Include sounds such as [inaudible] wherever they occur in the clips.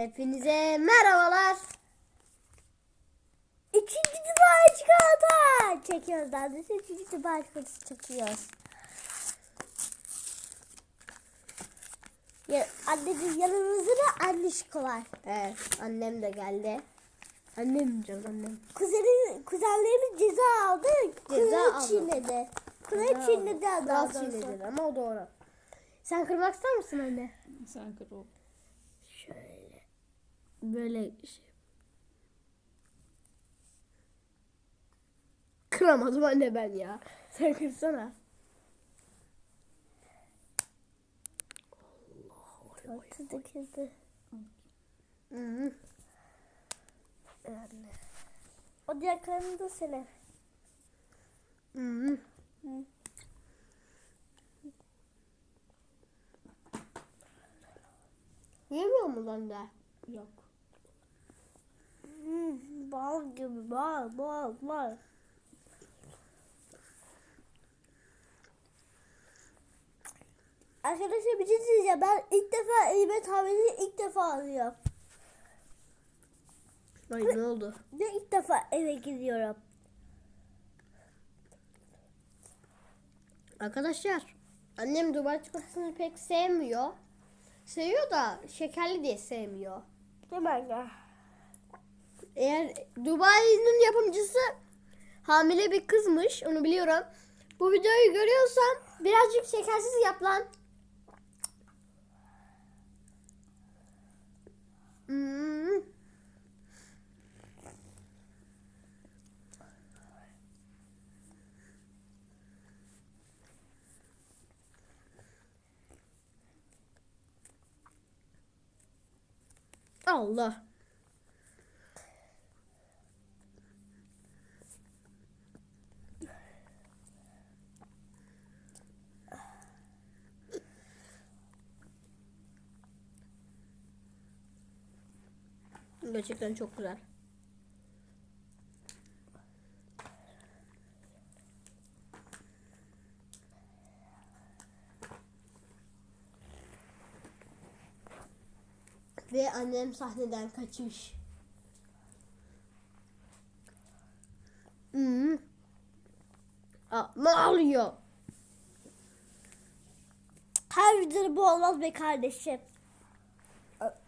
Hepinize merhabalar. İkinci Dubai çikolata çekiyoruz. Neredeyse üçüncü Dubai çikolatası çekiyoruz. Ya, anneciğim yanımızda da annişko var. Evet annem de geldi. Annem canım annem. Kuzenin, kuzenlerimiz ceza aldı. Ceza aldı. çiğnedi. Kule çiğnedi Kral daha doğrusu. çiğnedir ama o doğru. Sen kırmak ister misin anne? Sen kır o. Şöyle. Böyle şey. Kıramadım anne ben ya. [laughs] Sen kırsana. Altı döküldü. Hı. Anne. O diğer kalanı da senin. Hı. Yemiyor mu lan da? Yok. Hmm, bal gibi bal bal bal. Arkadaşlar bir şey diyeceğim. Ben ilk defa elime tableti ilk defa alıyorum. Ay ne oldu? Ve ilk defa eve gidiyorum. Arkadaşlar annem Dubai çikolatasını pek sevmiyor. Seviyor da şekerli diye sevmiyor. Değil mi? Eğer Dubai'nin yapımcısı hamile bir kızmış onu biliyorum. Bu videoyu görüyorsan birazcık şekersiz yap lan. Hmm. Allah. Gerçekten çok güzel. Ve annem sahneden kaçmış. Hmm. Aa, ne oluyor? Her videoda bu olmaz be kardeşim. Artık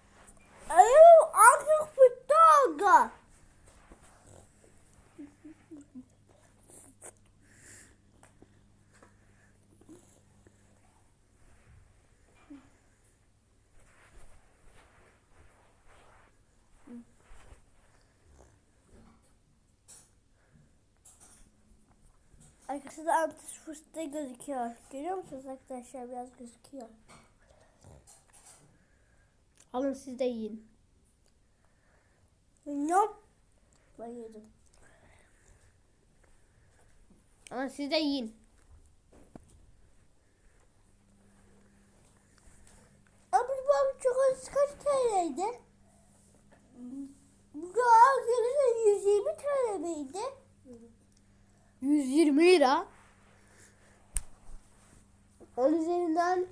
aga. Arkasında antis fıstığı gözüküyor. Görüyor musunuz arkadaşlar? Biraz gözüküyor. Alın siz de yiyin. Yok. Yedim. Ama siz de yiyin. Abi bu çikolatası kaç TL'ydi? Bu arkadaşlar 120 TL miydi? 120 lira. 10 üzerinden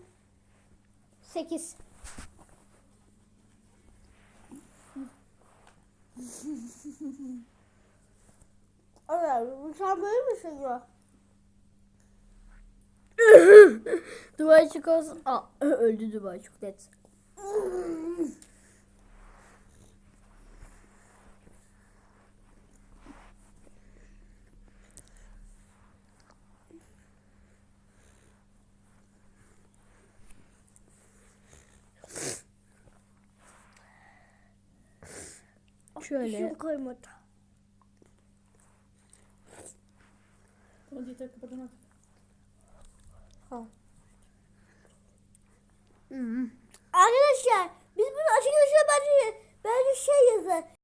8. Evet, sen böyle mi seviyor? Dubai çikolatası. Aa, [laughs] öldü Dubai çikolatası. [laughs] Şöyle. Şunu koymadı. Hadi. Hmm. Arkadaşlar biz bunu açık bence, bence şey yazın.